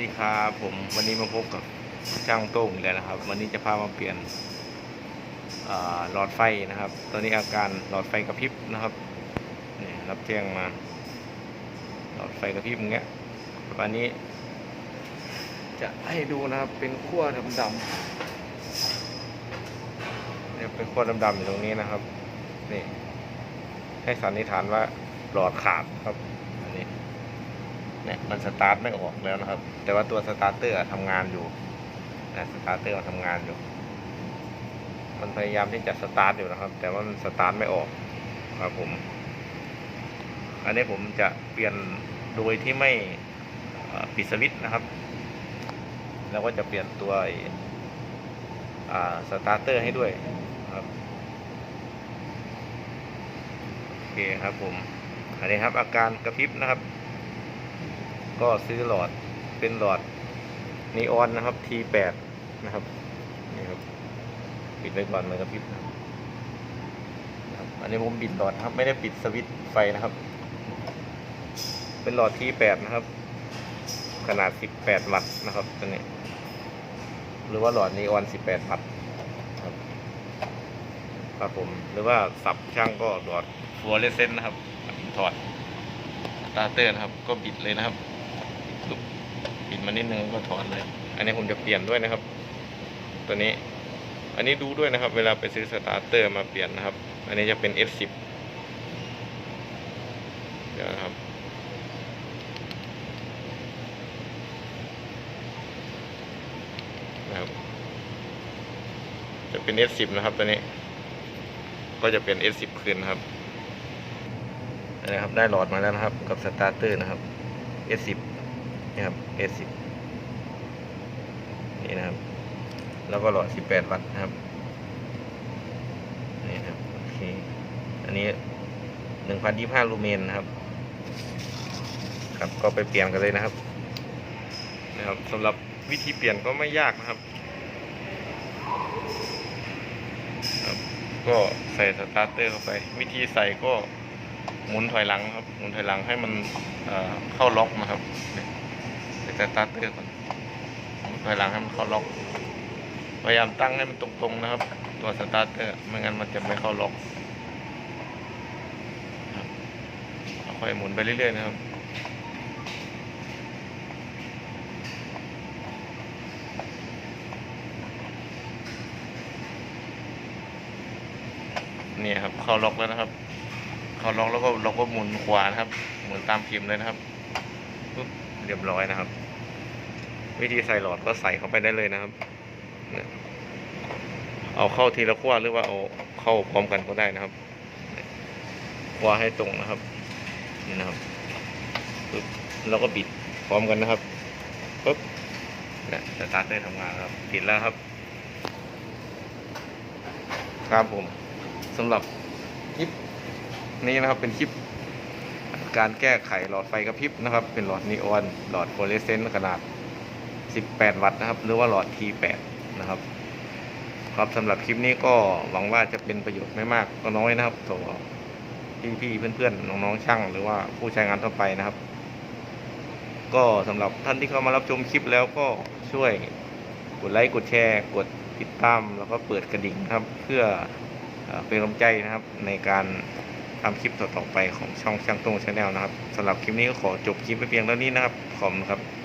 ดีครับผมวันนี้มาพบกับช่างโต้งแล้วนะครับ วันนี้จะพามาเปลี่ยนหลอดไฟนะครับ ตอนนี้อาการหลอดไฟกระพริบนะครับนี่รับแจ้งมา หลอดไฟกระพริบอย่างเงี้ยวันนี้ จะให้ดูนะครับเป็นขั้วดำๆเนี่ยเป็นขั้วดำๆอยู่ตรงนี้นะครับนี่ให้สันนิษฐานว่าหลอดขาดครับ เนี่ยมันสตาร์ทไม่ออกแล้วนะครับ แต่ว่าตัวสตาร์เตอร์ทำงานอยู่นะสตาร์เตอร์มันทำงานอยู่ มันพยายามที่จะสตาร์ทอยู่นะครับ แต่ว่ามันสตาร์ทไม่ออกครับผม อันนี้ผมจะเปลี่ยนโดยที่ไม่ปิดสวิตช์นะครับ แล้วก็จะเปลี่ยนตัวสตาร์เตอร์ให้ด้วยครับโอเคครับผมอันนี้ครับอาการกระพริบนะครับ ก็ซื้อหลอดเป็นหลอดนีออนนะครับ T8 นะครับนี่ครับปิดไว้ก่อนมันกระพริบนะครับนะครับอันนี้ผมปิดหลอดครับ ไม่ได้ปิดสวิตช์ไฟนะครับ เป็นหลอด T8 นะครับ ขนาด 18 วัตต์นะครับตัวนี้ หรือว่าหลอดนีออน 18 วัตต์ครับครับผมหรือว่าสับช่างก็หลอดฟลูออเรสเซนต์นะครับถอดตาร์เตอร์นะครับ ก็บิดเลยนะครับ บิดมานิดนึงก็ถอนเลย อันนี้ผมจะเปลี่ยนด้วยนะครับ ตัวนี้ อันนี้ดูด้วยนะครับ เวลาไปซื้อสตาร์เตอร์มาเปลี่ยนนะครับ อันนี้จะเป็น S10 เดี๋ยวนะครับนะครับ จะเป็น S10 นะครับตัวนี้ ก็จะเป็น S10 คืนนะครับนะครับ ได้หลอดมาแล้วนะครับ กับสตาร์เตอร์นะครับ S10 นี่ครับ S10 นี่นะครับ แล้วก็หลอด 18 วัตต์นะครับ นี่นครับโอเคอันนี้ 1,025 ลูเมนนะครับ ครับก็ไปเปลี่ยนกันเลยนะครับ นะครับสำหรับวิธีเปลี่ยนก็ไม่ยากนะครับครับ ก็ใส่สตาร์เตอร์เข้าไป วิธีใส่ก็หมุนถอยหลังครับ หมุนถอยหลังให้มันเเข้าล็อกนะครับ สตาร์เตอร์ก่อนถอยหลังให้มันเข้าล็อก พยายามตั้งให้มันตรงๆนะครับ ตัวสตาร์เตอร์ไม่งั้นมันจะไม่เข้าล็อกค่อยหมุนไปเรื่อยๆนะครับนี่ครับเข้าล็อกแล้วนะครับ เข้าล็อกแล้วก็เราก็หมุนขวานะครับ หมุนตามพิมพ์เลยนะครับปุ๊บเรียบร้อยนะครับ วิธีใส่หลอดก็ใส่เข้าไปได้เลยนะครับ เอาเข้าทีละขั้วหรือว่าเอาเข้าพร้อมกันก็ได้นะครับขั้วให้ตรงนะครับนี่นะครับปุ๊บแล้วก็บิดพร้อมกันนะครับปุ๊บนี่สตาร์ทได้ทำงานครับปิดแล้วครับ ครับผมสำหรับคลิปนี้นะครับเป็นคลิปการแก้ไขหลอดไฟกระพริบนะครับ เป็นหลอดนีออน หลอดโฟลอเรสเซนต์ขนาด 18 วัตต์นะครับ หรือว่าหลอด T8 นะครับ ครับสำหรับคลิปนี้ก็หวังว่าจะเป็นประโยชน์ไม่มากก็น้อยนะครับสำหรับพี่ๆเพื่อนๆน้องๆช่างหรือว่าผู้ใช้งานทั่วไปนะครับ ก็สำหรับท่านที่เข้ามารับชมคลิปแล้วก็ช่วยกดไลค์กดแชร์ กดติดตามแล้วก็เปิดกระดิ่งครับ เพื่อเอ่อเป็นกำลังใจนะครับในการทำคลิปต่อๆไปของช่องช่างตรงชาแนลนะครับสำหรับคลิปนี้ก็ขอจบคลิปไปเพียงเท่านี้นะครับ ขอบคุณครับ